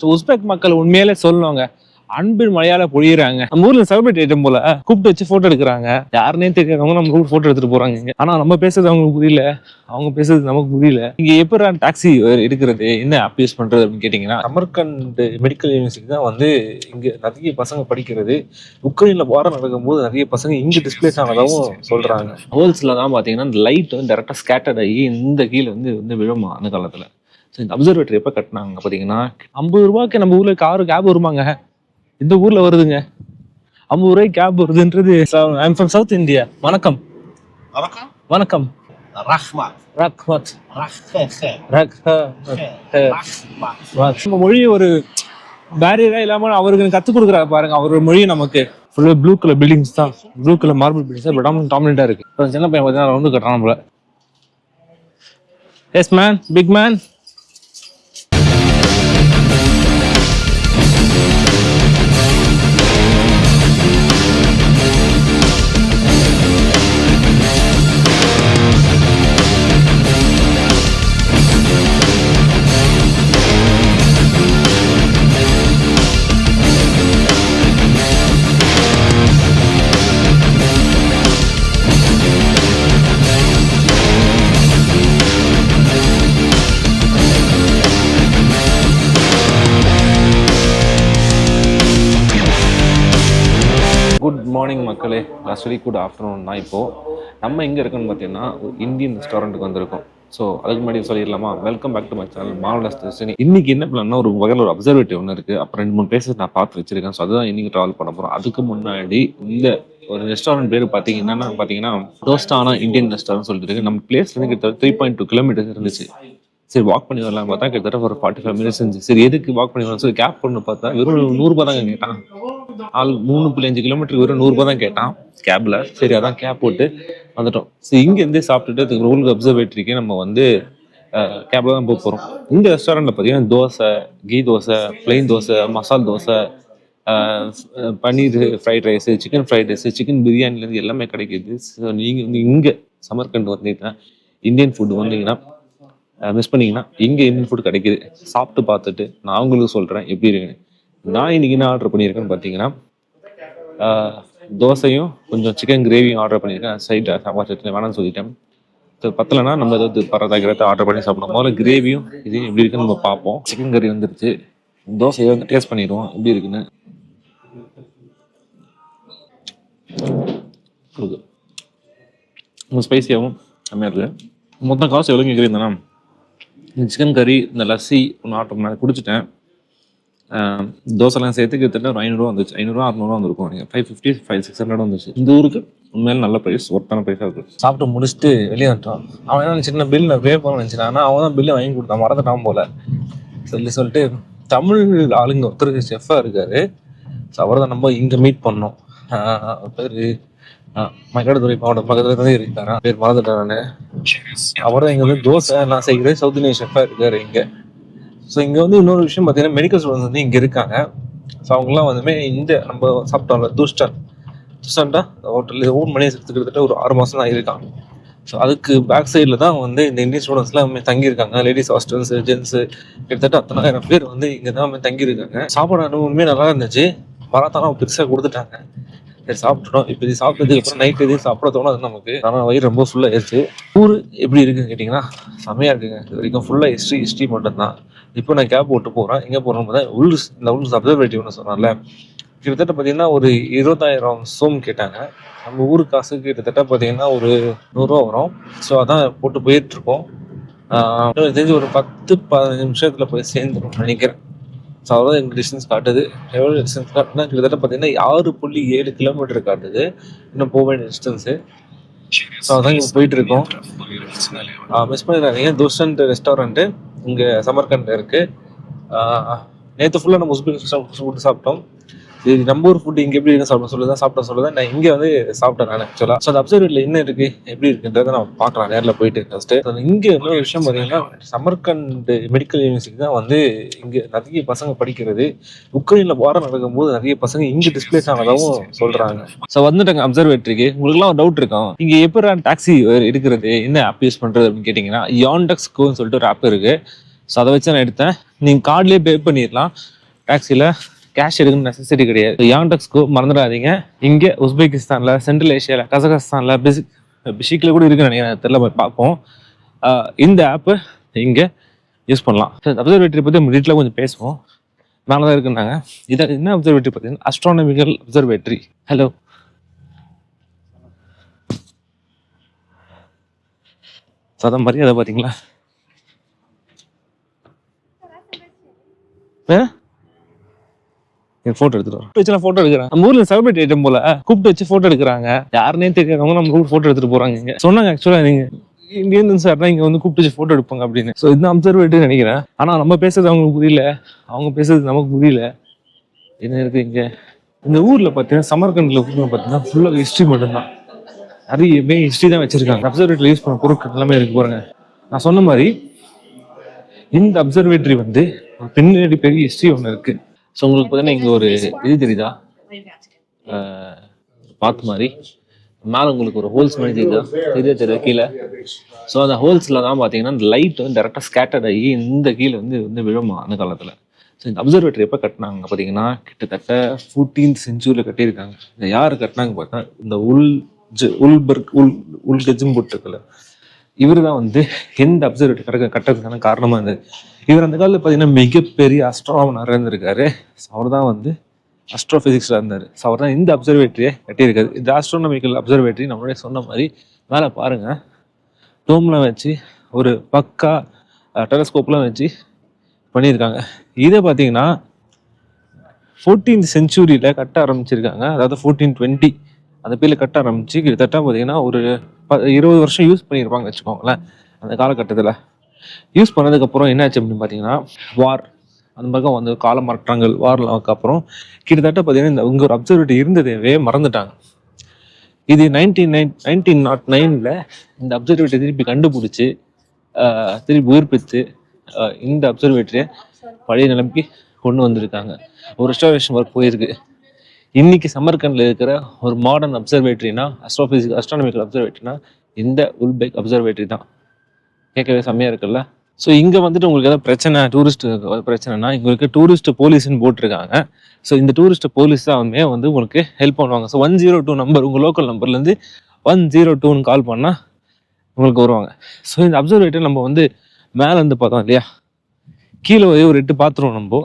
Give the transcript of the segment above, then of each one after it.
So Uzbek மக்கள் உண்மையிலே சொல்லணுங்க. அன்பின் மலையாள பொழியிறாங்க. நம்ம ஊர்ல செலிபிரேட் ஐட்டம் போல கூப்பிட்டு வச்சு போட்டோ எடுக்கிறாங்க. யாருனே தெரியாதவங்க நம்ம ஊர் போட்டோ எடுத்துட்டு போறாங்க ஆனா நம்ம பேசுறது அவங்களுக்கு புரியல. அவங்க பேசுறது நமக்கு புரியல. இங்க எப்படி டாக்ஸி எடுக்கிறது என்ன ஆப் யூஸ் பண்றது அப்படின்னு கேட்டீங்கன்னா சமர்கண்ட் மெடிக்கல் யூனிவர்சிட்டி தான் வந்து இங்க நிறைய பசங்க படிக்கிறது. உக்ரைன்ல வாரம் நடக்கும்போது நிறைய பசங்க இங்க டிஸ்பிளேஸ் ஆனதாகவும் சொல்றாங்க. ஹோல்ஸ்ல தான் பாத்தீங்கன்னா இந்த லைட் வந்து டேரக்டா ஸ்கேட்டர்ட் ஆகி இந்த கீழே வந்து வந்து விழுமா அந்த காலத்துல. இந்த அப்சர்வேட்டரி எப்போ கட்டினாங்க பார்த்தீங்கன்னா ஐம்பது ரூபாய்க்கு நம்ம ஊர்ல காரு கேப் வருமாங்க. இந்த ஊர்ல வருதுங்க. ஐம்பது ரூபாய்க்கு கேப் வருதுன்றது ஐம் ஃப்ரம் சவுத் இந்தியா வணக்கம்? வணக்கம். Rahmat. ரக்மத் Rahkhe. Rock Rahmat. நம்ம மொழி ஒரு பேரியரா இல்லாம அவருக்கு கத்துக் கொடுக்குறாரு பாருங்க அவரோட மொழி நமக்கு. ஃபுல்லாக ப்ளூ கலர் பில்டிங்ஸ் தான். Blue colour marble buildings but டாமினண்டா இருக்கு. இப்ப சின்ன பையன் பார்த்தீங்கன்னா ரவுண்டு கட்டுறான் போல. Yes man big man morning மக்களே லாஸ்ட் வீக் குட் ஆஃப்டர்நூன் தான் இப்போது நம்ம எங்கே இருக்கோம்னு பார்த்தீங்கன்னா ஒரு இந்தியன் ரெஸ்டாரண்ட்டுக்கு வந்திருக்கோம். ஸோ அதுக்கு முன்னாடி சொல்லிடலாமா? Welcome back to my channel marvellous Dharshini இன்னைக்கு என்ன பிளான்னா ஒரு வகையில் ஒரு அப்சர்வேட்டிவ் ஒன்று இருக்குது அப்புறம் ரெண்டு மூணு பிளேசஸ் நான் பார்த்து வச்சிருக்கேன். ஸோ அதுதான் இன்னைக்கு ட்ராவல் பண்ண போகிறோம் அதுக்கு முன்னாடி இந்த ஒரு ரெஸ்டாரண்ட் பேர் பார்த்தீங்கன்னா பார்த்தீங்கன்னா டோஸ்டானா இந்தியன் ரெஸ்டாரண்ட் சொல்லிட்டு இருக்கு. நம்ம பிளேஸ்லேருந்து கிட்டத்தட்ட த்ரீ பாயிண்ட் டூ கிலோமீட்டர்ஸ் இருந்துச்சு. சரி வாக் பண்ணி வரலாம் பார்த்தா கிட்டத்தட்ட ஒரு ஃபார்ட்டி ஃபைவ் மினிட்ஸ் இருந்துச்சு. சரி எதுக்கு வாக் பண்ணி வரலாம் சரி கேப் பண்ணு பார்த்தா வெறும் நூறுரூபா தாங்க கேட்டான். ஆள் மூணு புள்ளி அஞ்சு கிலோமீட்டருக்கு வெறும் நூறுரூபா தான் கேட்டான் கேப்ல சரி அதான் கேப் போட்டு வந்துட்டோம். சரி இங்கேருந்தே சாப்பிட்டுட்டு அதுக்கு ரூல் அப்சர்வேட்டரிக்கு நம்ம வந்து கேப்ல தான் போக போகிறோம் இந்த ரெஸ்டாரண்ட்ல பார்த்தீங்கன்னா dosa ghee dosa plain dosa masala dosa paneer fried rice chicken fried rice chicken பிரியாணிலேருந்து எல்லாமே கிடைக்குது. ஸோ நீங்கள் வந்து இங்கே சமர்கண்ட் வந்தீங்கன்னா இந்தியன் ஃபுட் வந்தீங்கன்னா மிஸ் பண்ணீங்கன்னா இங்கே இந்தியன் ஃபுட் கிடைக்குது. சாப்பிட்டு பார்த்துட்டு நான் உங்களுக்கு சொல்கிறேன் எப்படி இருக்குன்னு. நான் இன்னைக்கு என்ன ஆர்டர் பண்ணியிருக்கேன்னு பார்த்தீங்கன்னா தோசையும் கொஞ்சம் சிக்கன் கிரேவியும் ஆர்டர் பண்ணியிருக்கேன். சைட் சாம்பார் சட்னி வேணாம்னு சொல்லிட்டேன். ஸோ பத்தலைன்னா நம்ம ஏதாவது பரோட்டா கிரேட்டா ஆர்டர் பண்ணி சாப்பிடணும் முதல்ல கிரேவியும் இதையும் எப்படி இருக்குன்னு நம்ம பார்ப்போம். சிக்கன் கறி வந்துருச்சு. தோசையை வந்து டேஸ்ட் பண்ணிடுவோம். எப்படி இருக்குன்னு. ஸ்பைசியாகவும் செம்மையாக இருக்குது மொத்தம் காசு எவ்வளோ கேட்குறீங்கண்ணா சிக்கன் கறி இந்த லஸ்ஸி ஒன்று ஆர்டர் பண்ண குடிச்சிட்டேன். தோசைலாம் சேர்த்து கிட்டத்தட்ட ஒரு ஐநூறுரூவா வந்துச்சு. ஐநூறுரூவா அறுநூறுவா வந்துருக்கும். நீங்கள் five fifty five six hundred வந்துச்சு. இந்த ஊருக்கு உண்மையில நல்ல ப்ரைஸ் ஒர்த்தான ப்ரைஸாக இருக்குது சாப்பிட்டு முடிச்சுட்டு வெளியே வந்துட்டோம். அவன் என்ன நினச்சிட்டு பில் நான் பே பண்ண நினச்சினா ஆனால் அவன் தான் பில்லை வாங்கி கொடுத்தான். மறந்துட்டான் போல. சொல்லி சொல்லிட்டு தமிழ் ஆளுங்க ஒருத்தர் செஃப்பாக இருக்காரு. ஸோ அவரை தான் நம்ம இங்கே மீட் பண்ணோம். பேர் மயிலாடுதுறை மாவட்டம் பக்கத்துல தான் இருக்காரு? பேர் மறந்துட்டேன் நான். அப்புறம் இங்க இங்கே வந்து தோசை நான் செய்கிறேன் சவுத் இந்தியன் ஷெஃபாக இருக்காரு இங்கே. ஸோ இங்கே வந்து இன்னொரு விஷயம் பார்த்தீங்கன்னா மெடிக்கல் ஸ்டூடெண்ட்ஸ் வந்து இங்கே இருக்காங்க. ஸோ அவங்கெல்லாம் வந்துமே இந்த நம்ம சாப்பிட்டோம்ல தூஸ்டன் தூஸ்டன்டா ஹோட்டலில் ஓன் மணி கிட்டத்தட்ட ஒரு ஆறு மாதம் தான் இருக்காங்க. ஸோ அதுக்கு பேக் சைடில் தான் வந்து இந்த இந்தியன் ஸ்டூடெண்ட்ஸ்லாம் தங்கியிருக்காங்க. லேடிஸ் ஹாஸ்டல்ஸ் ஜென்ஸு கிட்டத்தட்ட அத்தனாயிரம் பேர் வந்து இங்கே தான் தங்கியிருக்காங்க. சாப்பாடு அனுபவமே நல்லா இருந்துச்சு. பராத்தாலாம் பெருசாக கொடுத்துட்டாங்க. சரி சாப்பிட்டுட்டோம். இப்போ இது சாப்பிட்டதுக்கு அப்புறம் நைட் எதுவும் சாப்பிட தோணாது நமக்கு. ஆனால் வயிறு ரொம்ப ஃபுல்லாக ஆயிடுச்சு ஊர் எப்படி இருக்குன்னு கேட்டிங்கன்னா செம்மையாக இருக்குங்க. இது வரைக்கும் ஃபுல்லாக ஹிஸ்ட்ரி ஹிஸ்ட்ரி மட்டும்தான். இப்போ நான் கேப் போட்டு போகிறேன் எங்கே போகிறோம் தான் உல்ஸ் இந்த உல்ஸ் அப்சர்வேட்டிவ்னு ஒன்று சொன்னார்ல. கிட்டத்தட்ட பார்த்தீங்கன்னா ஒரு இருபதாயிரம் சோம் கேட்டாங்க. நம்ம ஊர் காசு கிட்டத்தட்ட பார்த்தீங்கன்னா ஒரு நூறுரூவா வரும். ஸோ அதான் போட்டு போயிட்டுருக்கோம் தெரிஞ்சு ஒரு பத்து பதினஞ்சு நிமிஷத்தில் போய் சேர்ந்துடும் நினைக்கிறேன். ஸோ அவ்வளோ எங்கள் டிஸ்டன்ஸ் காட்டுது. எவ்வளோ டிஸ்டன்ஸ் காட்டுனா கிட்டத்தட்ட பார்த்தீங்கன்னா ஆறு புள்ளி ஏழு கிலோமீட்டர் காட்டுது. இன்னும் போக வேண்டிய டிஸ்டன்ஸு ஸோ அதான் இங்கே போயிட்டு இருக்கோம் மிஸ் பண்ணிடுறாங்க தோஸ்டன்ட் ரெஸ்டாரண்ட்டு இங்கே சமர்கண்டில் இருக்குது நேற்று ஃபுல்லாக நம்ம உஸ்பெக் ஃபுட்டு சாப்பிட்டோம். இது நம்ம ஊர் ஃபுட் இங்கே எப்படி என்ன சாப்பிட சொல்லுதான் சாப்பிட சொல்லுதான் நான் இங்கே வந்து சாப்பிட்டேன் நான் ஆக்சுவலாக ஸோ அந்த அப்சர்வேட்டில் என்ன இருக்கு எப்படி இருக்குன்றதை நான் பார்க்கலாம் நேரில் போயிட்டு ஃபஸ்ட்டு இங்கே இன்னொரு விஷயம் பார்த்தீங்கன்னா சமர்கண்ட் மெடிக்கல் யூனிவர்சிட்டி தான் வந்து இங்கே நிறைய பசங்க படிக்கிறது. உக்ரைனில் வாரம் நடக்கும்போது நிறைய பசங்க இங்கே டிஸ்பிளேஸ் ஆனதாகவும் சொல்கிறாங்க ஸோ வந்துட்டாங்க அப்சர்வேட்டரிக்கு உங்களுக்குலாம் டவுட் இருக்கும் இங்கே எப்போ டாக்ஸி எடுக்கிறது என்ன ஆப் யூஸ் பண்ணுறது அப்படின்னு கேட்டிங்கன்னா யான்டெக்ஸ் கோன்னு சொல்லிட்டு ஒரு ஆப் இருக்குது ஸோ அதை வச்சு நான் எடுத்தேன். நீங்கள் கார்ட்லேயே பே பண்ணிடலாம். டாக்ஸியில் கேஷ் எடுக்கணும் நெசசிட்டி கிடையாது. யாண்டெக்ஸ்கோ மறந்துடாதீங்க. இங்கே உஸ்பெகிஸ்தானில் சென்ட்ரல் ஏஷியாவில் கசகஸ்தானில் பிசிக் பிஷிக்கில் கூட இருக்குன்னு நினைக்கிறேன். தெரியல போய் பார்ப்போம். இந்த ஆப்பு இங்கே யூஸ் பண்ணலாம். அப்சர்வேட்டரி பற்றி நம்ம டீட்டெயிலாக கொஞ்சம் பேசுவோம். மேலே தான் இருக்குன்னாங்க. இதை என்ன அப்சர்வேட்டரி பார்த்தீங்கன்னா அஸ்ட்ரானமிக்கல் அப்சர்வேட்டரி ஹலோ சதம் மரியாதை பார்த்தீங்களா என் ஃபோட்டோ எடுத்துட்டு வரேன். வச்சு நான் ஃபோட்டோ எடுக்கிறேன். நம்ம ஊர்ல செலிபிரிட்டி ஐட்டம் போல கூப்பிட்டு வச்சு ஃபோட்டோ எடுக்கிறாங்க. யாருனே தெரியாதவங்க நம்ம ஊர் ஃபோட்டோ எடுத்துட்டு போறாங்க இங்க. சொன்னாங்க ஆக்சுவலா நீங்க இந்தியன் சார்னா இங்க வந்து கூப்பிட்டு வச்சு ஃபோட்டோ எடுப்பாங்க அப்படின்னு. ஸோ இந்த அப்சர்வேட்டரி நினைக்கிறேன். ஆனா நம்ம பேசுறது அவங்களுக்கு புரியல. அவங்க பேசுறது நமக்கு புரியல. என்ன இருக்கு இங்க? இந்த ஊர்ல பாத்தீங்கன்னா சமர்கண்ட்ல ஊர்ல பாத்தீங்கன்னா ஃபுல்லா ஹிஸ்டரி மட்டும்தான். நிறையவே ஹிஸ்டரி தான் வச்சிருக்காங்க. அப்சர்வேட்டரி யூஸ் பண்ண பொருட்கள் எல்லாமே இருக்கு பாருங்க. நான் சொன்ன மாதிரி இந்த அப்சர்வேட்டரி வந்து ஒரு பின்னாடி பெரிய ஹிஸ்டரி ஒன்று இருக்குது ஸோ உங்களுக்கு பார்த்தீங்கன்னா இங்கே ஒரு இது தெரியுதா? பாத்து மாதிரி மேலே உங்களுக்கு ஒரு ஹோல்ஸ் மாதிரி தெரியுதா? தெரியுதா தெரியுதா? கீழே. ஸோ அந்த ஹோல்ஸில் தான் பார்த்தீங்கன்னா இந்த லைட் வந்து டேரெக்டாக ஸ்கேட்டர்ட் ஆகி இந்த கீழே வந்து வந்து விழுமா அந்த காலத்தில். ஸோ இந்த அப்சர்வேட்டரி எப்போ கட்டினாங்க பார்த்தீங்கன்னா கிட்டத்தட்ட ஃபோர்டீன்த் செஞ்சுரியில் கட்டியிருக்காங்க. இதை யார் கட்டினாங்க பார்த்தா இந்த உல் ஜ- உல்பர்க் உல் உல் கெஜிம்புட்டுக்களை இவர் தான் வந்து எந்த அப்சர்வேட்டரி கட்ட கட்டுறதுக்கான காரணமாக இருந்தது. இவர் அந்த காலத்தில் பார்த்தீங்கன்னா மிகப்பெரிய அஸ்ட்ரானமர் இருந்திருக்காரு. அவர் தான் வந்து அஸ்ட்ரோஃபிசிக்ஸில் இருந்தார். ஸோ அவர் தான் இந்த அப்சர்வேட்டரியை கட்டியிருக்காரு. இந்த ஆஸ்ட்ரானமிக்கல் அப்சர்வேட்டரி நம்மளே சொன்ன மாதிரி மேலே பாருங்கள் டோம்லாம் வச்சு ஒரு பக்கா டெலஸ்கோப்லாம் வச்சு பண்ணியிருக்காங்க. இதை பார்த்தீங்கன்னா ஃபோர்டீன்த் செஞ்சுரியில் கட்ட ஆரம்பிச்சிருக்காங்க. அதாவது ஃபோர்டீன் டுவெண்ட்டி அந்த பேரில் கட்ட ஆரம்பிச்சு கிட்டத்தட்ட பார்த்தீங்கன்னா ஒரு ப- இருபது வருஷம் யூஸ் பண்ணியிருப்பாங்க வச்சுக்கோங்களேன் அந்த காலகட்டத்தில். யூஸ் பண்ணதுக்கப்புறம் என்னாச்சு அப்படின்னு பார்த்தீங்கன்னா வார் அந்த பக்கம் வந்து கால மாற்றங்கள் வார்லாம் அப்புறம் கிட்டத்தட்ட பார்த்தீங்கன்னா இந்த உங்கள் ஒரு அப்சர்வேட்டி இருந்ததேவே மறந்துட்டாங்க. இது நைன்டீன் நைன் நைன்டீன் நாட் நைனில் இந்த அப்சர்வேட்டரி திருப்பி கண்டுபிடிச்சி திருப்பி உயிர்ப்பித்து இந்த அப்சர்வேட்டரியை பழைய நிலைமைக்கு கொண்டு வந்திருக்காங்க. ஒரு ரெஸ்டாரேஷன் ஒர்க் போயிருக்கு. இன்னைக்கு சமர்கண்டில் இருக்கிற ஒரு மாடர்ன் அப்சர்வேட்டரினா அஸ்ட்ரோபிசிக் அஸ்ட்ரானமிக்கல் அப்சர்வேட்டரினா இந்த உல்பெக் அப்சர்வேட்டரி தான். கேட்கவே செம்மையாக இருக்குல்ல? ஸோ இங்கே வந்துட்டு உங்களுக்கு ஏதாவது பிரச்சனை டூரிஸ்ட் பிரச்சனைனா இங்கே டூரிஸ்ட்டு டூரிஸ்ட் போலீஸ்னு போட்டிருக்காங்க. ஸோ இந்த டூரிஸ்ட் போலீஸ் தான் வந்து உங்களுக்கு ஹெல்ப் பண்ணுவாங்க. So one zero two number உங்கள் லோக்கல் நம்பர்லேருந்து ஒன் ஜீரோ டூன்னு கால் பண்ணால் உங்களுக்கு வருவாங்க. ஸோ இந்த அப்சர்வேட்டர் நம்ம வந்து மேலேருந்து பார்த்தோம் இல்லையா? கீழே போய் ஒரு எட்டு பார்த்துருவோம் நம்ம.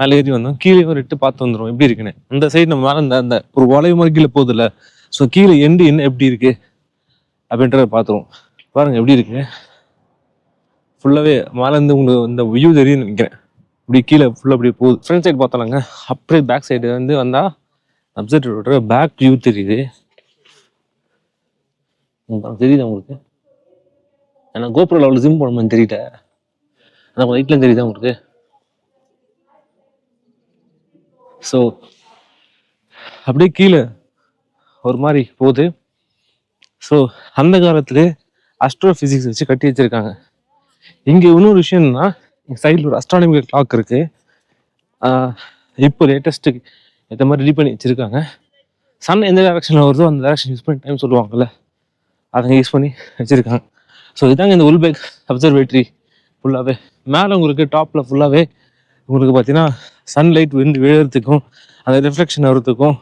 மேலே ஏறி வந்தோம். கீழே ஒரு எட்டு பார்த்து வந்துடும் எப்படி இருக்குன்னு. அந்த சைடு நம்ம மேலே இந்த அந்த ஒரு வளைவு மாதிரி கீழே போகுதுல்ல. ஸோ கீழே எண்டு என்ன எப்படி இருக்கு? அப்படின்றத பார்த்துருவோம். பாருங்க எப்படி இருக்கு. ஃபுல்லாகவே மேலே இருந்து உங்களுக்கு இந்த வியூ தெரியும்னு நினைக்கிறேன். இப்படி கீழே ஃபுல்லாக அப்படி போகுது. ஃப்ரண்ட் சைடு பார்த்தாலங்க. அப்படியே பேக் சைடு வந்து வந்தால் அப்சர்வேட்டரோட பேக் வியூ தெரியுது. தெரியுதா உங்களுக்கு? ஏன்னா கோபுரம் அவ்வளோ ஜிம் பண்ணணும்னு தெரியல. அந்த லைட்லாம் தெரியுதா உங்களுக்கு? ஸோ அப்படியே கீழே ஒரு மாதிரி போகுது. ஸோ அந்த காலத்துல அஸ்ட்ரோ ஃபிசிக்ஸ் வச்சு கட்டி வச்சிருக்காங்க. இங்கே இன்னொரு விஷயம் என்னன்னா சைடில் ஒரு அஸ்ட்ரானமிக்கல் கிளாக் இருக்குது இப்போ லேட்டஸ்ட்டுக்கு ஏற்ற மாதிரி ரெடி பண்ணி வச்சுருக்காங்க. சன் எந்த டேரக்ஷனில் வருதோ அந்த டேரக்ஷன் யூஸ் பண்ணி டைம் சொல்லுவாங்கல்ல அதை யூஸ் பண்ணி வச்சுருக்காங்க. ஸோ இதாங்க இந்த உல்பேக் அப்சர்வேட்ரி ஃபுல்லாகவே மேலே உங்களுக்கு டாப்பில் ஃபுல்லாகவே உங்களுக்கு பார்த்தீங்கன்னா சன்லைட் விண்டு விழுறதுக்கும் அந்த ரிஃப்ளெக்ஷன் வர்றதுக்கும்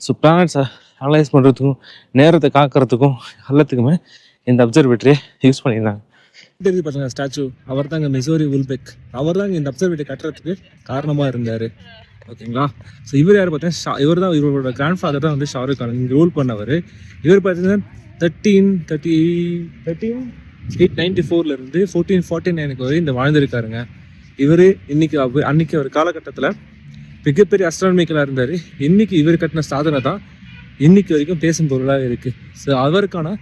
ஸோ பிளானட்ஸை அனலைஸ் பண்ணுறதுக்கும் நேரத்தை காக்கிறதுக்கும் எல்லாத்துக்குமே இந்த அப்சர்வேட்டரியை யூஸ் பண்ணியிருந்தாங்க. தெரியுது பாருங்க ஸ்டாச்சு. அவர் தாங்க மிசோரி உல்பெக். அவர் தாங்க இந்த அப்சர்வேட்டரி கட்டுறதுக்கு காரணமாக இருந்தார். ஓகேங்களா? ஸோ இவர் யார் பார்த்தீங்கன்னா இவர் தான் இவரோட கிராண்ட் ஃபாதர் தான் வந்து ஷாருக் கான் இங்கே ரூல் பண்ணவர். இவர் பார்த்தீங்கன்னா thirteen thirty thirteen eight ninety ஃபோர்லேருந்து fourteen forty நைனுக்கு வரை இந்த வாழ்ந்திருக்காருங்க. இவர் இன்னைக்கு அவர் அன்னைக்கு ஒரு காலகட்டத்தில் மிகப்பெரிய அஸ்ட்ரானமிக்கலாக இருந்தார். இன்னைக்கு இவர் கட்டின சாதனை தான் இன்னைக்கு வரைக்கும் பேசும் பொருளாக இருக்குது ஸோ அவருக்கான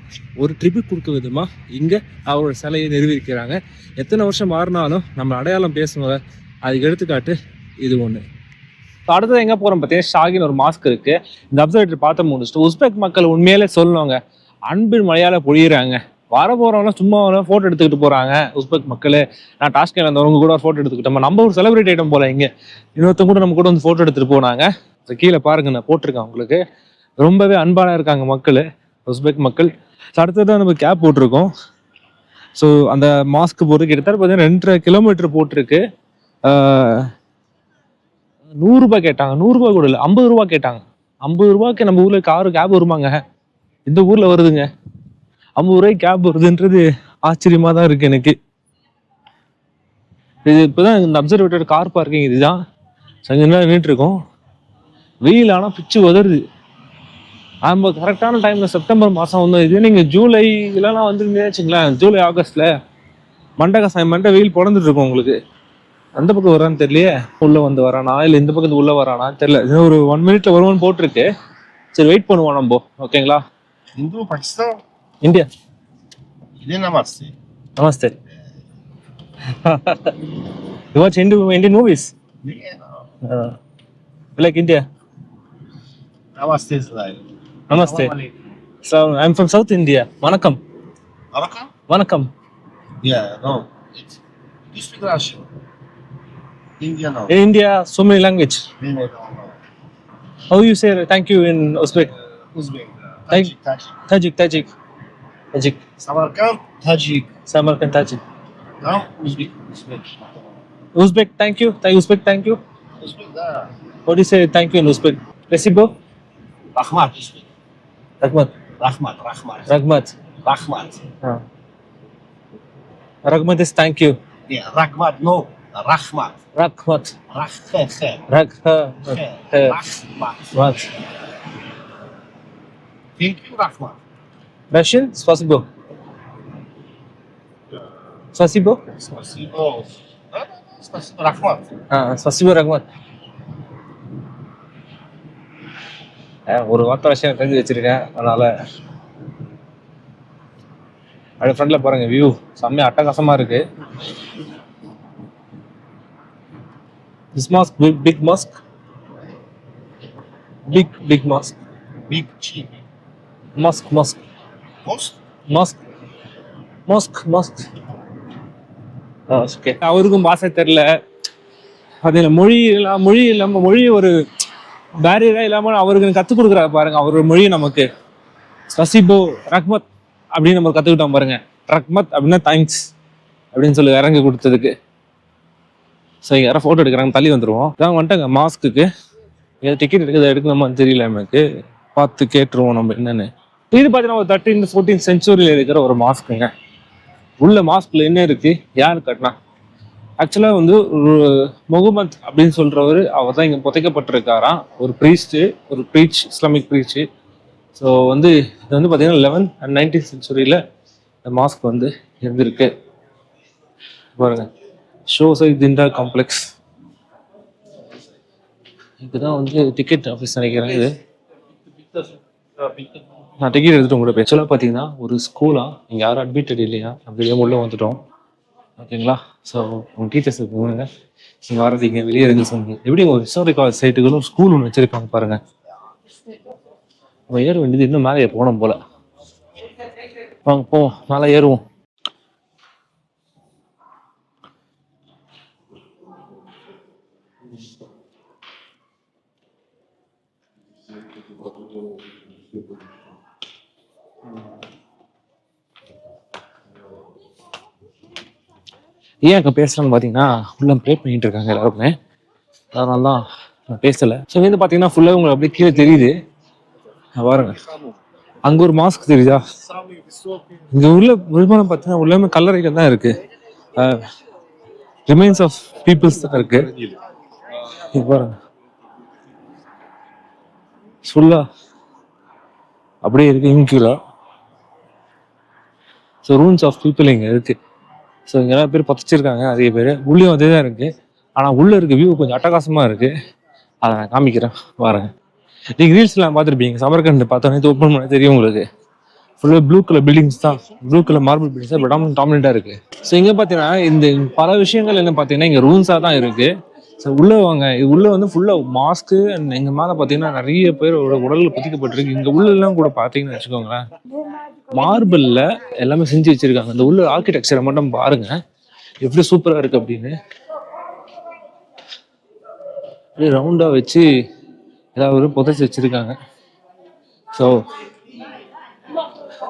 ஒரு ட்ரிபியூட் கொடுக்க விதமாக இங்கே அவரோட சிலையை நிறுவியிருக்கிறாங்க. எத்தனை வருஷம் மாறினாலும் நம்ம அடையாளம் பேசுவாங்க அதுக்கு எடுத்துக்காட்டு இது ஒன்று அடுத்தது எங்கே போகிறோம் பார்த்தீங்கன்னா ஷாகின் ஒரு மாஸ்க் இருக்குது இந்த அப்சர்வேட்டரி பார்த்து முடிச்சுட்டு உஸ்பெக் மக்கள் உண்மையிலே சொல்லணுங்க. அன்பின் மழையால் பொழியிறாங்க. வர போறவங்களாம் சும்மா ஃபோட்டோ எடுத்துக்கிட்டு போறாங்க. உஸ்பெக் மக்கள் நான் டாஸ்கேல இருந்தவங்க கூட ஃபோட்டோ எடுத்துக்கிட்டோம். நம்ம ஒரு செலிபிரிட்டி ஐட்டம் போல இங்க. இன்னொருத்தவங்க கூட நம்ம கூட வந்து ஃபோட்டோ எடுத்துட்டு போனாங்க. கீழே பாருங்க நான் போட்டிருக்கேன் உங்களுக்கு ரொம்பவே அன்பான இருக்காங்க மக்கள் உஸ்பெக் மக்கள். அடுத்தது அடுத்ததான் நம்ம கேப் போட்டிருக்கோம். ஸோ அந்த மாஸ்க்கு போகிறது கிட்டத்தட்ட பார்த்தீங்கன்னா ரெண்டரை கிலோமீட்டர் போட்டிருக்கு. நூறுரூபா நூறு ரூபாய் கேட்டாங்க. நூறு ரூபாய் கூட இல்லை ஐம்பது ரூபா கேட்டாங்க. ஐம்பது ரூபாய்க்கு நம்ம ஊர்ல காரு கேப் வருமாங்க? இந்த ஊர்ல வருதுங்க. ஐம்பது ரூபாய்க்கு கேப் வருதுன்றது ஆச்சரியமாக தான் இருக்குது எனக்கு. இது இப்போ தான் இந்த அப்சர்வேட்டர் கார் பார்க்கிங் இதுதான். சங்க நேரம் நின்றுட்டு இருக்கோம். வெயில் ஆனால் பிச்சு உதருது நம்ம கரெக்டான டைமில் செப்டம்பர் மாதம் வந்து இதே நீங்கள் ஜூலை இதெல்லாம் வந்துருந்தீங்கன்னு வச்சுங்களேன் ஜூலை ஆகஸ்ட்டில் மண்டை கசாயம் மண்டை வெயில் பிறந்துட்டுருக்கும் உங்களுக்கு. அந்த பக்கம் வரான்னு தெரியலையே? உள்ளே வந்து வரானா? இல்லை இந்த பக்கம் உள்ளே வரானா தெரியல. இன்னும் ஒரு ஒன் மினிட்ல வருவான்னு போட்டிருக்கு. சரி வெயிட் பண்ணுவோம் நம்ம. ஓகேங்களா? Hindu, India. ಇದೇ Namaste. Namaste. you watch Hindu Indian movies? Uh, you like India? Namaste is like. Namaste. So I'm from South India. Vanakkam. Vanakkam? Vanakkam. Yeah, no. It's, you speak Russian. India now. In India, so many language. How you say thank you in Uzbek? Uh, Uzbek. Uh, Tajik, Tajik. Tajik, Tajik. Tajik. Samarkand, Tajik. Samarkand, Tajik. No, Uzbek. Uzbek. Uzbek, thank you. Thank Uzbek, thank you. Uzbek, da. What do you say thank you in Uzbek? Recibo? Rahmat. Rahmat. Rahmat, Rahmat. Ragmat. Rahmat. Ah. Ragmat is thank you. Yeah, Rahmat, no. Rahmat. Ragmat. Rah, he, he. Rag. Ha. He. He. Rahmat. What? Thank you, Rahmat. Russian? Spasibo. Spasibo? Spasibo. Rahmat. Ah, Spasibo Rahmat. ஒரு வார்த்தை விஷயம் தெரிஞ்சு வச்சிருக்கேன் அதனால அப்படி ஃப்ரெண்ட்ல பாருங்க view செம்மையா அட்டகாசமா இருக்கு this mosque big mosque big big mosque big mosque mosque mosque mosque mosque okay அவருக்கும் பாஷை தெரில அது இல்ல, மொழி இல்லாம மொழி இல்லாம மொழி ஒரு பேரியரா இல்லாம அவருக்கு கற்றுக் கொடுக்குறாரு பாருங்க. அவர் மொழி நமக்கு. சசிபோ ரஹ்மத் அப்படின்னு நம்ம கற்றுக்கிட்டோம் பாருங்க. ரஹ்மத் அப்படின்னா தேங்க்ஸ் அப்படின்னு சொல்லி இறங்கி கொடுத்ததுக்கு. ஸோ யாரோ ஃபோட்டோ எடுக்கிறாங்க தள்ளி வந்துருவோம். இதான் வந்துட்டாங்க மாஸ்க்குக்கு ஏதாவது டிக்கெட் எடுக்குது எடுக்கணுமான்னு தெரியல எனக்கு பார்த்து கேட்டுருவோம் நம்ம என்னன்னு. இது பார்த்தீங்கன்னா ஒரு தேர்ட்டீன் ஃபோர்டீன் சென்ச்சுரியில் இருக்கிற ஒரு மாஸ்க்குங்க உள்ள மாஸ்க்ல என்ன இருக்கு? யார் கட்டினா? ஆக்சுவலாக வந்து ஒரு முகமத் அப்படின்னு சொல்றவர் அவர் தான் இங்கே புதைக்கப்பட்டிருக்காராம். ஒரு ப்ரீஸ்ட்டு ஒரு ப்ரீச் இஸ்லாமிக் ப்ரீச்சு ஸோ வந்து இது வந்து பார்த்தீங்கன்னா லெவன் அண்ட் நைன்டீன் சென்ச்சுரியில் இந்த மாஸ்க் வந்து இருந்திருக்கு. பாருங்க. ஷோ சை திண்டா காம்ப்ளெக்ஸ் இதுதான் வந்து டிக்கெட் ஆஃபீஸ் நினைக்கிறேன் இது. நான் டிக்கெட் எடுத்துட்டு உங்களோட ஆக்சுவலாக பார்த்தீங்கன்னா ஒரு ஸ்கூலா நீங்கள் யாரும் அட்மிட்டட் இல்லையா? அப்படியே உள்ளே வந்துட்டோம். ஓகேங்களா ஸோ உங்கள் டீச்சர்ஸுக்கு போனுங்க நீங்கள் வர்றதுங்க வெளியே இருந்து சொன்னீங்க எப்படி உங்கள் ஹிஸ்டாரிக்கல் சைட்டுகளும் ஸ்கூல் ஒன்று வச்சுருக்காங்க பாருங்க. நம்ம ஏற வேண்டியது இன்னும் மேலே போனோம் போல. வாங்க போவோம். மேலே ஏறுவோம். ஏன் அங்கே பேசுகிறேன்னு பார்த்தீங்கன்னா உள்ள ப்ரே பண்ணிட்டு இருக்காங்க எல்லாருமே. அதனால தான் நான் பேசலை. ஸோ இங்கே பார்த்தீங்கன்னா ஃபுல்லாக உங்களுக்கு அப்படியே கீழே தெரியுது. பாருங்க. அங்கே ஒரு மாஸ்க் தெரியுதா? இங்கே உள்ள விமானம் பார்த்தீங்கன்னா உள்ளமே கல்லறைகள் தான் இருக்கு. ரிமைன்ஸ் ஆஃப் பீப்புள்ஸ் தான் இருக்கு. இங்க பாருங்க. ஃபுல்லா அப்படியே இருக்கு இன்க்யூலா ஸோ ரூம்ஸ் ஆஃப் பீப்புள் இங்கே இருக்குது ஸோ இங்கே நிறைய பேர் பத்திச்சிருக்காங்க அதிக பேர். உள்ளே வந்து தான் இருக்குது ஆனால் உள்ளே இருக்க வியூ கொஞ்சம் அட்டகாசமாக இருக்குது அதை நான் காமிக்கிறேன். வரேன் நீங்கள் ரீல்ஸ்லாம் பார்த்துருப்பீங்க. சமர்கண்ட் பார்த்தோன்னே ஓப்பன் பண்ண தெரியும் உங்களுக்கு. ஃபுல்லாக ப்ளூ கலர் பில்டிங்ஸ் தான். ப்ளூ கலர் மார்பிள் பில்டிங்ஸ் தான். டாமினட் இருக்குது ஸோ இங்கே பார்த்தீங்கன்னா இந்த பல விஷயங்கள் என்ன பார்த்தீங்கன்னா இங்கே ரூம்ஸாக தான் இருக்குது ஸோ உள்ளே வாங்க. இது உள்ளே வந்து ஃபுல்லாக மாஸ்க்கு அண்ட் எங்கள் மேலே பார்த்தீங்கன்னா நிறைய பேரோட உடலில் புதிக்கப்பட்டிருக்கு இங்கே உள்ளெல்லாம் கூட பார்த்தீங்கன்னு வச்சுக்கோங்களேன். மார்பிளில் எல்லாமே செஞ்சு வச்சுருக்காங்க. இந்த உள்ள ஆர்கிடெக்சரை மட்டும் பாருங்கள் எப்படி சூப்பராக இருக்குது அப்படின்னு. அப்படியே ரவுண்டாக வச்சு ஏதாவது புதைச்சி வச்சுருக்காங்க. ஸோ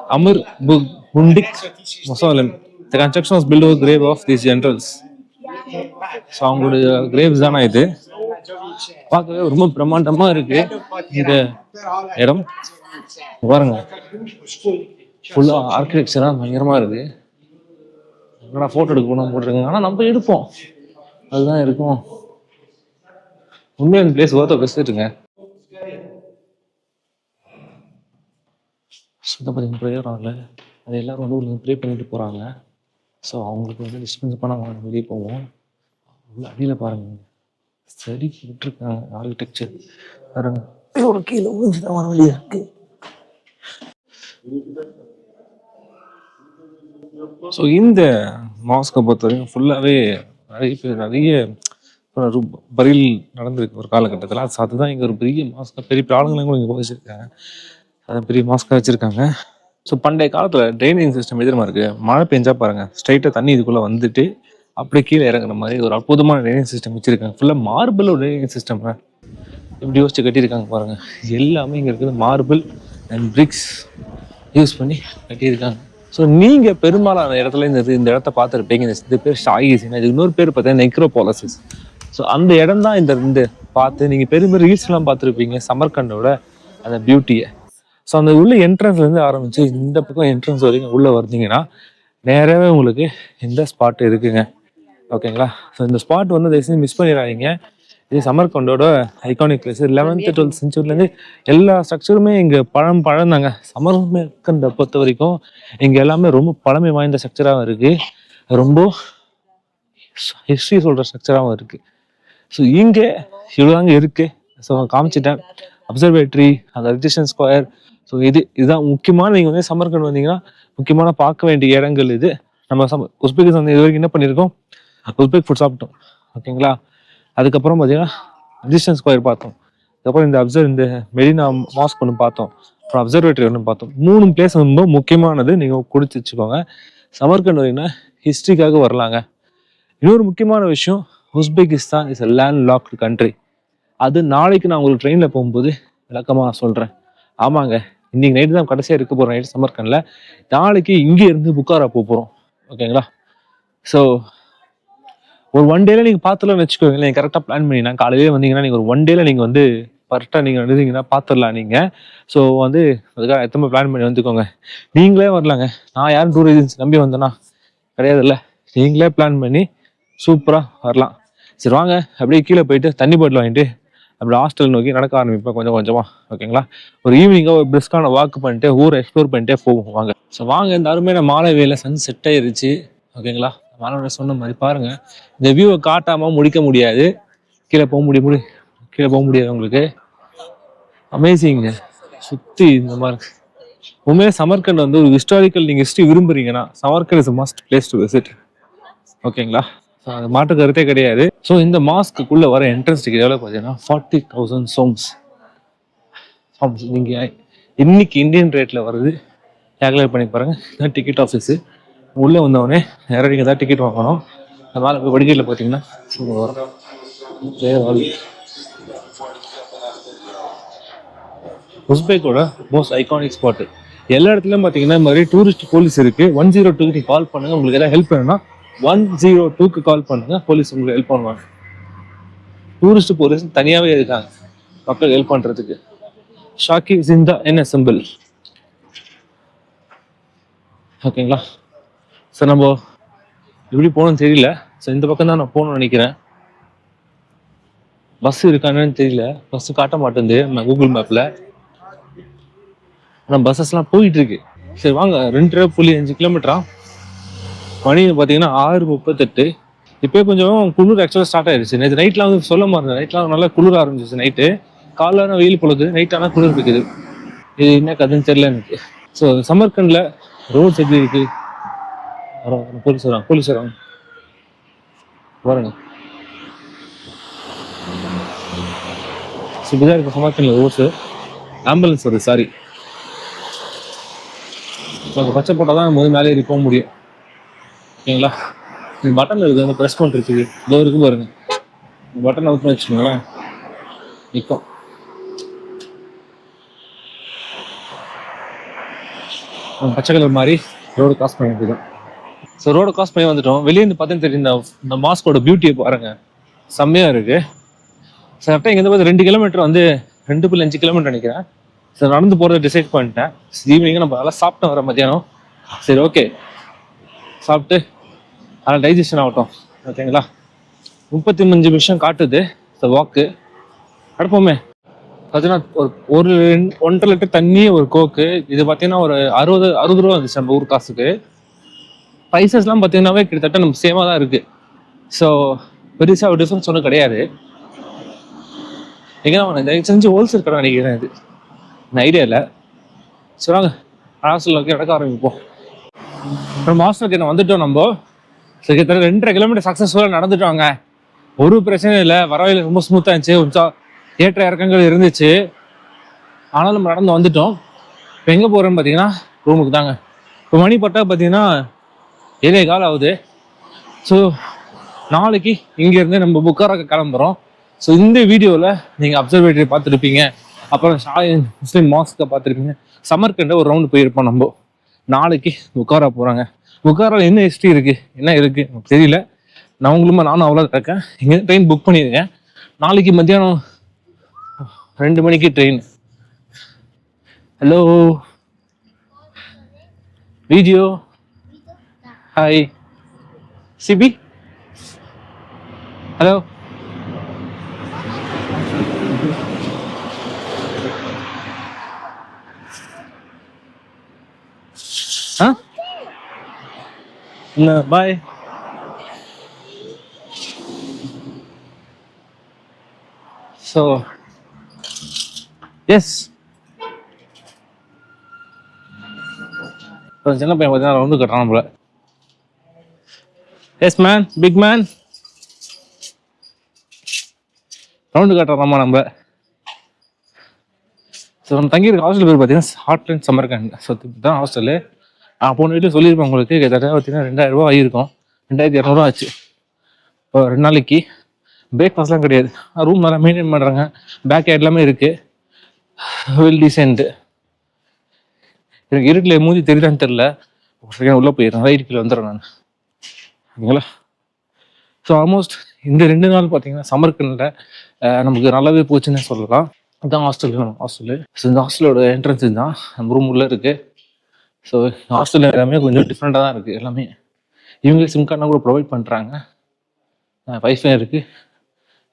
அமர் பு- புண்டிக் mausoleum the construction was built grave of these generals so அவங்களுடைய கிரேவ்ஸ் தானே இது? பார்க்கவே ரொம்ப பிரம்மாண்டமா இருக்கு. இந்த இடம். பாருங்க. ஃபுல்லா ஆர்கிடெக்சரா பயங்கரமா இருக்கு. என்னடா போட்டோ எடுக்க போனோம் போட்டிருக்காங்க. ஆனா நம்ம எடுப்போம். அதுதான் இருக்கும். உண்மையான பிளேஸ் ஒருத்த பெஸ்ட்டுங்க சுத்த பார்த்தீங்கன்னா ப்ரேயர் ஆகல. அது எல்லாரும் வந்து உள்ள ப்ரே பண்ணிட்டு போகிறாங்க ஸோ அவங்களுக்கு வந்து டிஸ்டன்ஸ் பண்ண வெளியே போவோம். உள்ள அடியில் பாருங்க. சரி விட்டுருக்காங்க. ஆர்கிடெக்சர் பாருங்க. ஒரு கீழே ஊஞ்சி தான் வர வழியாக இருக்கு. ஸோ இந்த மாஸ்கை பொறுத்த வரைக்கும் ஃபுல்லாகவே நிறைய பேர் நிறைய பரில் நடந்திருக்கு ஒரு காலகட்டத்தில். அது சாத்து தான் இங்கே ஒரு பெரிய மாஸ்கா பெரிய ஆளுங்களையும் கூட இங்கே வச்சுருக்காங்க அதை பெரிய மாஸ்காக வச்சுருக்காங்க. ஸோ பண்டைய காலத்தில் ட்ரைனிங் சிஸ்டம் எதிரமா இருக்குது மழை பெஞ்சா பாருங்கள் ஸ்ட்ரைட்டாக தண்ணி இதுக்குள்ளே வந்துட்டு அப்படியே கீழே இறங்குற மாதிரி ஒரு அற்புதமான ட்ரைனேஜ் சிஸ்டம் வச்சுருக்காங்க. ஃபுல்லாக மார்பிள் ட்ரைனேஜ் சிஸ்டம் இப்படி யோசிச்சு கட்டியிருக்காங்க பாருங்கள் எல்லாமே இங்கே இருக்கிறது மார்பிள் அண்ட் பிரிக்ஸ் யூஸ் பண்ணி கட்டியிருக்காங்க. ஸோ நீங்கள் பெரும்பாலான இடத்துல இந்த இந்த இடத்த பார்த்துருப்பீங்க. இந்த இது பேர் ஷாயிசினா இது இன்னொரு பேர் பார்த்தீங்கன்னா நெக்ரோபாலசிஸ் ஸோ அந்த இடம் தான் இந்த இந்த பார்த்து நீங்கள் பெரும் ரீல்ஸ்லாம் பார்த்துருப்பீங்க. சமர்கண்டோட அந்த பியூட்டியை ஸோ அந்த உள்ள என்ட்ரன்ஸ்லேருந்து ஆரம்பித்து இந்த பக்கம் என்ட்ரன்ஸ் வரைக்கும் உள்ளே வந்தீங்கன்னா நேராகவே உங்களுக்கு இந்த ஸ்பாட் இருக்குங்க. ஓகேங்களா? ஸோ இந்த ஸ்பாட் வந்து தயவுசெய்து மிஸ் பண்ணிடாதீங்க. இது சமர்கண்டோட ஐகானிக் பிளேஸ் லெவன்த்து டுவெல்த் செஞ்சுரிலேருந்து எல்லா ஸ்ட்ரக்சருமே இங்கே பழம் பழம் தாங்க. சமர்கண்டை பொறுத்த வரைக்கும் இங்கே எல்லாமே ரொம்ப பழமை வாய்ந்த ஸ்ட்ரக்சராகவும் இருக்குது ரொம்ப ஹிஸ்ட்ரி சொல்கிற ஸ்ட்ரக்சராகவும் இருக்குது ஸோ இங்கே இவ்வளோதாங்க இருக்குது ஸோ காமிச்சிட்டேன். அப்சர்வேட்டரி அந்த ரிஜிஸ்டன் ஸ்கொயர் ஸோ இது இதுதான் முக்கியமான நீங்கள் வந்து சமர்கண்ட் வந்தீங்கன்னா முக்கியமான பார்க்க வேண்டிய இடங்கள் இது. நம்ம சம உஸ்பெகிஸ்தான் இது வரைக்கும் என்ன பண்ணியிருக்கோம்? உஸ்பெக் ஃபுட் சாப்பிட்டோம். ஓகேங்களா அதுக்கப்புறம் பார்த்தீங்கன்னா ரிஜிஸ்டன் ஸ்கொயர் பார்த்தோம். அதுக்கப்புறம் இந்த அப்சர்வ் இந்த மெரினா மாஸ்க் ஒன்று பார்த்தோம். அப்புறம் அப்சர்வேட்டரி ஒன்று பார்த்தோம். மூணு பிளேஸ் ரொம்ப முக்கியமானது. நீங்கள் குடிச்சு வச்சுக்கோங்க. சமர்கண்ட் வரீங்கன்னா ஹிஸ்ட்ரிக்காக வரலாங்க. இன்னொரு முக்கியமான விஷயம் Uzbekistan is a landlocked country அது நாளைக்கு நான் உங்களுக்கு ட்ரெயினில் போகும்போது விளக்கமாக சொல்கிறேன் ஆமாங்க. இன்றைக்கி நைட்டு தான் கடைசியாக இருக்க போகிறோம் நைட்டு சமர்கண்டில் நாளைக்கு இங்கேருந்து புக்காரா போக போகிறோம் ஓகேங்களா ஸோ ஒரு ஒன் டேல நீங்கள் பார்த்துலாம்னு வச்சுக்கோங்களேன். கரெக்டாக பிளான் பண்ணினா காலையிலே வந்தீங்கன்னா நீங்கள் ஒரு ஒன் டேல நீங்கள் வந்து கரெக்டாக நீங்கள் வந்துட்டீங்கன்னா பார்த்துடலாம் நீங்கள் ஸோ வந்து அதுக்காக எத்தனை பிளான் பண்ணி வந்துக்கோங்க. நீங்களே வரலாங்க. நான் யாரும் டூர் ஏஜென்சி நம்பி வந்தேன்னா கிடையாதுல்ல. நீங்களே பிளான் பண்ணி சூப்பராக வரலாம். சரி வாங்க. அப்படியே கீழே போயிட்டு தண்ணி பாட்டில் வாங்கிட்டு அப்படி ஹாஸ்டல் நோக்கி நடக்க ஆரம்பிப்பேன் கொஞ்சம் கொஞ்சமாக ஓகேங்களா? ஒரு ஈவினிங்காக ஒரு பிரிஸ்கான வாக் பண்ணிட்டு ஊரை எக்ஸ்ப்ளோர் பண்ணிட்டே போவோம். வாங்க. ஸோ வாங்க. இந்த அருமையான மாலை வேலை சன் செட் ஆயிருச்சு. ஓகேங்களா? மாணவர்கள் சொன்ன மாதிரி பாருங்க. இந்த வியூவை காட்டாம முடிக்க முடியாது. கீழே போக முடிய முடி கீழே போக முடியாது உங்களுக்கு. அமேசிங்க சுத்தி இந்த மாதிரி. உண்மையாக சமர்கண்ட் வந்து ஒரு ஹிஸ்டாரிக்கல் நீங்க history விரும்புறீங்கன்னா Samarkand is must place to visit ஓகேங்களா ஸோ அது மாற்று கருத்தே கிடையாது. ஸோ இந்த மாஸ்க்குள்ள வர என்ட்ரன்ஸ் டிக்கெட் எவ்வளோ பார்த்தீங்கன்னா ஃபார்ட்டி தௌசண்ட் சோம்ஸ் சோம்ஸ் நீங்கள் இன்னைக்கு இந்தியன் ரேட்டில் வருது கேல்குலேட் பண்ணி பாருங்க. இதான் டிக்கெட் ஆஃபீஸு உள்ளே வந்தவொடனே நேராக நீங்கள் தான் டிக்கெட் வாங்கணும்? அந்த மேலே போய் படிக்கட்டில் பார்த்தீங்கன்னா so வரும் மோஸ்ட் ஐகானிக் ஸ்பாட்டு எல்லா இடத்துலயும் பாத்தீங்கன்னா இந்த மாதிரி டூரிஸ்ட் போலீஸ் இருக்கு. ஒன் ஜீரோ டூக்கு கால் பண்ணுங்க. உங்களுக்கு எதாவது ஹெல்ப் வேணும்னா ஒன் ஜீரோ டூக்கு கால் பண்ணுங்க. போலீஸ் உங்களுக்கு ஹெல்ப் பண்ணுவாங்க. டூரிஸ்ட் போலீஸ் தனியாவே இருக்காங்க. மக்கள் ஹெல்ப் பண்றதுக்கு. ஷாக்கி ஜிந்தா என்ன சிம்பிள் ஓகேங்களா? சார் நம்ம எப்படி போகணும்னு தெரியல. ஸோ இந்த பக்கம் தான் நான் போகணும்னு நினைக்கிறேன். பஸ் இருக்கானு தெரியல. பஸ் காட்ட மாட்டேங்குது கூகுள் மேப்ல ஆனால் பஸ்ஸஸ்லாம் போயிட்டு இருக்கு. சரி வாங்க. ரெண்டு புள்ளி அஞ்சு கிலோமீட்டரா மணி பார்த்தீங்கன்னா ஆறு முப்பத்தெட்டு. இப்போ கொஞ்சம் குளிர் ஆக்சுவலாக ஸ்டார்ட் ஆயிடுச்சு. நேற்று நைட்லாம் வந்து சொல்ல மாட்டேன் நைட்லாம் நல்லா குளிர ஆரம்பிச்சிச்சு நைட்டு காலைல வெயில் பொழுது நைட் ஆனால் குளிர் இருக்குது. இது என்ன கதைன்னு தெரியல எனக்கு. ஸோ சமர்கண்டில் ரோட்ஸ் எப்படி இருக்குது வரோம், போலீஸ் வராங்க. போலீஸ் வராங்க. பாருங்க ஸோ இருக்கு. சமர்கண்டில் ரோட்ஸு ஆம்புலன்ஸ் வருது சாரி ஸோ அந்த பச்சை போட்டால் தான் முதல் மேலே ஏறி போக முடியும். ஓகேங்களா? இந்த பட்டன் இருக்குது. அந்த ப்ரெஸ் பண்ணுறதுக்கு இதோ இருக்கு பாருங்க. பட்டன் அவுட் வச்சுக்கோங்களேன். நிற்கும். பச்சை கலர் மாதிரி ரோடு கிராஸ் பண்ணிட்டு இருக்கோம் ஸோ ரோடை கிராஸ் பண்ணி வந்துட்டோம். வெளியே இருந்து பார்த்தா தெரியும் இந்த மாஸ்கோட பியூட்டியை பாருங்க. இருக்குது இருக்கு. கரெக்டாக இங்கேருந்து பார்த்து ரெண்டு கிலோமீட்டர் வந்து ரெண்டு புள்ளி அஞ்சு கிலோமீட்டர் நினைக்கிறேன். ஸோ நடந்து போகிறத டிசைட் பண்ணிட்டேன். ஈவினிங் நம்ம நல்லா சாப்பிட்டோம் வர மத்தியானம். சரி ஓகே சாப்பிட்டு அதெல்லாம் டைஜஷன் ஆகட்டும். ஓகேங்களா முப்பத்தி அஞ்சு நிமிஷம் காட்டுது. ஸோ வாக்கு அடுப்போமே பார்த்தீங்கன்னா ஒரு ஒரு ஒன்றரை லிட்டர் தண்ணி ஒரு கோக்கு இது பார்த்தீங்கன்னா ஒரு அறுபது அறுபது ரூபா வந்துச்சு நம்ம ஊர் காசுக்கு. ப்ரைஸஸ்லாம் பார்த்தீங்கன்னாவே கிட்டத்தட்ட நம்ம சேமாக தான் இருக்குது ஸோ பெருசாக ஒரு டிஃப்ரென்ஸ் ஒன்றும் கிடையாது. எங்கே நான் எனக்கு தெரிஞ்சு ஹோல்சேல் கடை நினைக்கிறேன் இது. ஐடியா இல்லை. சரி வாங்க ஹாஸ்டலில் நடக்க ஆரம்பிப்போம். அப்புறம் ஹாஸ்டலுக்கு என்ன வந்துட்டோம் நம்ம. சரி கிட்டத்தட்ட ரெண்டரை கிலோமீட்டர் சக்ஸஸ்ஃபுல்லாக நடந்துட்டோங்க ஒரு பிரச்சனையும் இல்லை. வரவையில் ரொம்ப ஸ்மூத்தாக இருந்துச்சு. கொஞ்சம் ஏற்ற இறக்கங்கள் இருந்துச்சு. ஆனாலும் நம்ம நடந்து வந்துட்டோம். இப்போ எங்கே போகிறோன்னு பார்த்தீங்கன்னா ரூமுக்கு தாங்க. இப்போ மணி பட்டா பார்த்தீங்கன்னா ஏழே கால் ஆகுது? ஸோ நாளைக்கு இங்கேருந்து நம்ம புக்காராக்கு கிளம்புறோம். ஸோ இந்த வீடியோவில் நீங்கள் அப்சர்வேட்டரி பார்த்துருப்பீங்க. அப்புறம் ஷாய் முஸ்லீம் மாஸ்க்கை பார்த்துருப்பீங்க. சமர்கண்டை ஒரு ரவுண்டு போயிருப்போம் நம்ம. நாளைக்கு புக்காரா போகிறாங்க புக்காராவில் என்ன ஹிஸ்ட்ரி இருக்குது என்ன இருக்குது எனக்கு தெரியல. நான் உங்களுமா நானும் அவ்வளோ இருக்கேன். இங்கே ட்ரெயின் புக் பண்ணியிருக்கேன் நாளைக்கு மத்தியானம் ரெண்டு மணிக்கு ட்ரெயின் ஹலோ வீடியோ ஹாய் சிபி ஹலோ ஆ பாய் ஸோ எஸ் சின்ன பையன் பார்த்தீங்கன்னா ரவுண்டு கட்டுறான் போல. Yes man big man round கட்டுறாமா நம்ம. ஸோ நம்ம தங்கியிருக்க ஹாஸ்டல் பேர் பார்த்தீங்கன்னா ஹாட்லைன் சம்மர் கேண்ட் ஸோ தான் ஹாஸ்டலு நான் போன வீட்டில் சொல்லியிருப்பேன் உங்களுக்கு. கிட்டத்தட்ட பார்த்தீங்கன்னா ரெண்டாயிரம் ரூபா ஆகியிருக்கும். ரெண்டாயிரத்தி இரநூறுவா ஆச்சு. இப்போ ரெண்டு நாளைக்கு பிரேக்ஃபாஸ்ட்லாம் கிடையாது. ரூம் நல்லா மெயின்டைன் பண்ணுறாங்க பேக் எல்லாமே இருக்குது வெல் டீசென்ட்டு எனக்கு இருட்டில் மூஞ்சி தெரியுதான்னு தெரில ஒரு செகண்ட் உள்ளே போயிடுறேன். ரைட் கீழே வந்துடுறேன் நான். ஓகேங்களா? ஸோ ஆல்மோஸ்ட் இந்த ரெண்டு நாள் பார்த்தீங்கன்னா சம்மர்கனில் நமக்கு நல்லாவே போச்சுன்னு சொல்லலாம். இதுதான் ஹாஸ்டல் நம்ம ஹாஸ்டலு ஸோ இந்த ஹாஸ்டலோட என்ட்ரன்ஸ் தான் நம்ம ரூம் உள்ளே இருக்குது ஸோ ஹாஸ்டலில் எல்லாமே கொஞ்சம் டிஃப்ரெண்ட்டாக தான் இருக்குது எல்லாமே. இவங்களே சிம் கார்டெலாம் கூட ப்ரொவைட் பண்ணுறாங்க வைஃபை இருக்குது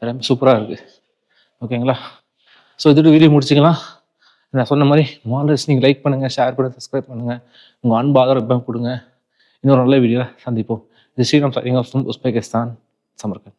எல்லாமே சூப்பராக இருக்குது ஓகேங்களா? ஸோ இதோட வீடியோ முடிச்சுக்கலாம். நான் சொன்ன மாதிரி மாலர்ஸ் நீங்கள் லைக் பண்ணுங்கள் ஷேர் பண்ணுங்கள் சப்ஸ்கிரைப் பண்ணுங்கள் உங்கள் அன்பு ஆதரவு கொடுங்க. இன்னொரு நல்ல வீடியோவில் சந்திப்போம். இது ஸ்ரீராம் சரிங் ஆஃப் உஸ்பெகிஸ்தான் சமர்கன்